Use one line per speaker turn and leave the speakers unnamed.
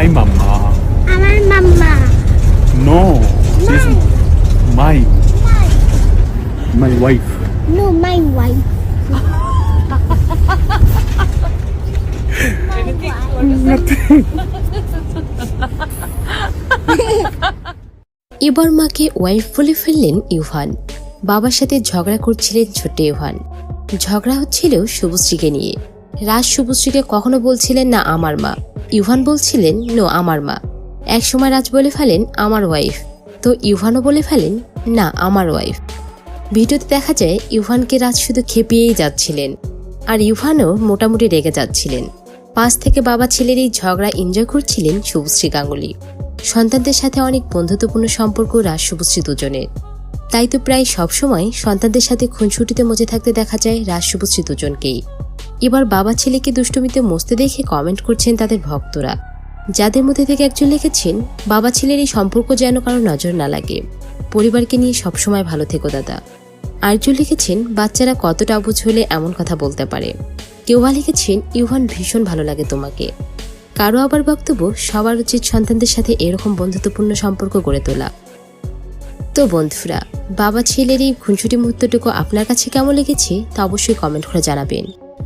my mama.
আমার mama
No, she's my my My wife.
No my wife
এবার মাকে wife বলে ফেললেন ইউভান বাবার সাথে ঝগড়া করছিলেন ছোট্ট ইউহান। ঝগড়া হচ্ছিল শুভশ্রীকে নিয়ে। রাজ শুভশ্রীকে কখনো বলছিলেন না আমার মা। ইউভান বলছিলেন, নো, আমার মা। একসময় রাজ বলে ফেলেন, আমার ওয়াইফ তো ইউভানও বলে ফেলেন, না, আমার ওয়াইফ ভিডিওতে দেখা যায় ইউভানকে রাজ শুধু খেপিয়েই যাচ্ছিলেন আর ইউভানও মোটামুটি রেগে যাচ্ছিলেন। পাশ থেকে বাবা ছেলের এই ঝগড়া এনজয় করছিলেন শুভশ্রী গাঙ্গুলি। সন্তানদের সাথে অনেক বন্ধুত্বপূর্ণ সম্পর্ক রাজ, শুভশ্রী দুজনের। তাই তো প্রায় সবসময় সন্তানদের সাথে খুনসুটিতে মজে থাকতে দেখা যায় রাজ, শুভশ্রী দুজনকেই। এবার বাবা ছেলেকে দুষ্টুমিতে মস্তে দেখে কমেন্ট করছেন তাদের ভক্তরা। যাদের মধ্যে থেকে একজন লিখেছেন, বাবা ছেলের এই সম্পর্ক যেন কারও নজর না লাগে। পরিবারকে নিয়ে সবসময় ভালো থেকো দাদা। আরেকজন লিখেছেন, বাচ্চারা কতটা অবুঝ হলে এমন কথা বলতে পারে। কেউ বা লিখেছেন, ইউহান ভীষণ ভালো লাগে তোমাকে। কারও আবার বক্তব্য, সবার উচিত সন্তানদের সাথে এরকম বন্ধুত্বপূর্ণ সম্পর্ক গড়ে তোলা। তো বন্ধুরা, বাবা ছেলের এই খুনসুটি মুহূর্তটুকু আপনার কাছে কেমন লেগেছে তা অবশ্যই কমেন্ট করে জানাবেন।